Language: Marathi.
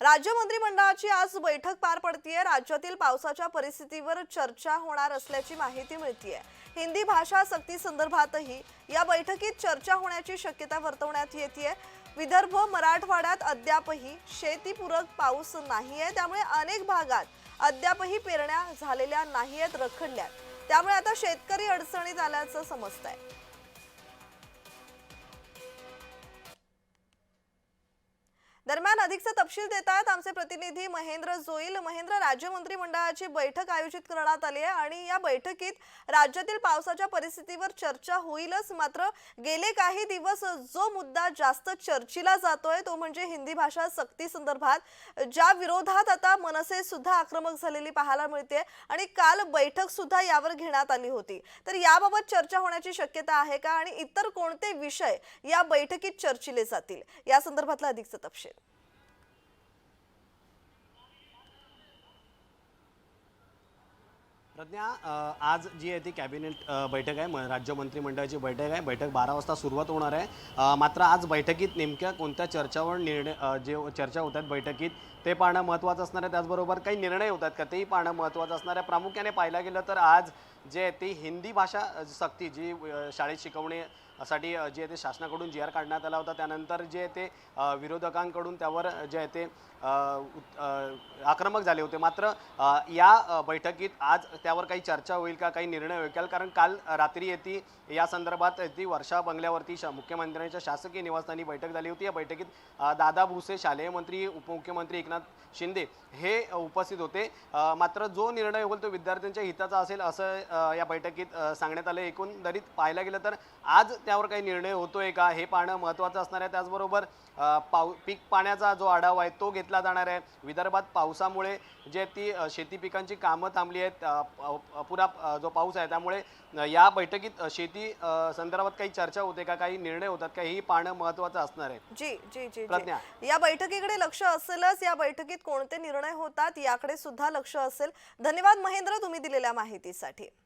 राज्य मंत्रिमंडळाची आज बैठक पार पडतीये. राज्यातील पावसाच्या परिस्थितीवर चर्चा होणार असल्याची माहिती मिळतीये. हिंदी भाषा सक्ती संदर्भातही या बैठकीत चर्चा होण्याची शक्यता वर्तवण्यात येते विदर्भ मराठवाड्यात अद्यापही शेतीपूरक पाऊस नाहीये. त्यामुळे अनेक भागात अद्यापही पेरण्या झालेल्या नाहीयेत रखडल्यात. त्यामुळे आता शेतकरी अडचणीत आल्याचं आहे दरम्यान अधिकचा तपशील देत आहेत आमचे प्रतिनिधी महेंद्र जोईल महेंद्र राज्य मंत्रिमंडळाची बैठक आयोजित करण्यात आली आहे आणि या बैठकीत राज्यातील पावसाच्या परिस्थितीवर चर्चा होईलच. मात्र गेले काही दिवस जो मुद्दा जास्त चर्चेला जातोय तो म्हणजे हिंदी भाषा सक्ती संदर्भात. ज्या विरोधात आता मनसे सुद्धा आक्रमक झालेली पाहायला मिळते आणि काल बैठक सुद्धा यावर घेण्यात आली होती. तर याबाबत चर्चा होण्याची शक्यता आहे का? आणि इतर कोणते विषय या बैठकीत चर्चिले जातील? या संदर्भातला अधिकचा तपशील. प्रज्ञा आज जी आहे ती कॅबिनेट बैठक आहे. म- राज्य मंत्रिमंडळाची बैठक आहे. बैठक बारा वाजता सुरुवात होणार आहे. मात्र आज बैठकीत नेमक्या कोणत्या चर्चावर निर्णय जे चर्चा होत आहेत बैठकीत ते पाहणं महत्त्वाचं असणार आहे. त्याचबरोबर काही निर्णय होतात का तेही पाहणं महत्त्वाचं असणार आहे. प्रामुख्याने पाहायला गेलं तर आज जे आहे ती हिंदी भाषा सक्ती जी शाळेत शिकवणे साठी जे ते शासनाकडून जी आर काढण्यात आला होता त्यानंतर जे ते विरोधकांकडून त्यावर जे ते आक्रमक झाले होते. मात्र या बैठकीत आज त्यावर काही चर्चा होईल का काही निर्णय होईल का? कारण काल रात्री येती या संदर्भात ती वर्षा बंगल्यावरती शा मुख्यमंत्र्यांच्या शासकीय निवासस्थानी बैठक झाली होती. या बैठकीत दादा भुसे शालेय मंत्री उपमुख्यमंत्री एकनाथ शिंदे हे उपस्थित होते. मात्र जो निर्णय होईल तो विद्यार्थ्यांच्या हिताचा असेल असं या बैठकीत सांगण्यात आलं. एकंदरीत पाहायला गेलं तर आज त्यावर काही निर्णय होतोय का? हे पाहणं महत्त्वाचं असणार आहे. त्याचबरोबर पाऊ पीक पाण्याचा जो आढावा आहे तो घेतला जाणार आहे. विदर्भात पावसामुळे जे ती शेती पिकांची कामं थांबली आहेत अपुरा जो पाऊस आहे त्यामुळे या बैठकीत शेती संदर्भात काही चर्चा होते का? काही निर्णय होतात का? हे पाहणं महत्त्वाचं असणार आहे. जी जी जी. प्रज्ञा. या बैठकीकडे लक्ष असेलच. या बैठकीत कोणते निर्णय होतात? याकडे सुद्धा लक्ष असेल. धन्यवाद महेंद्र तुम्ही दिलेल्या माहितीसाठी.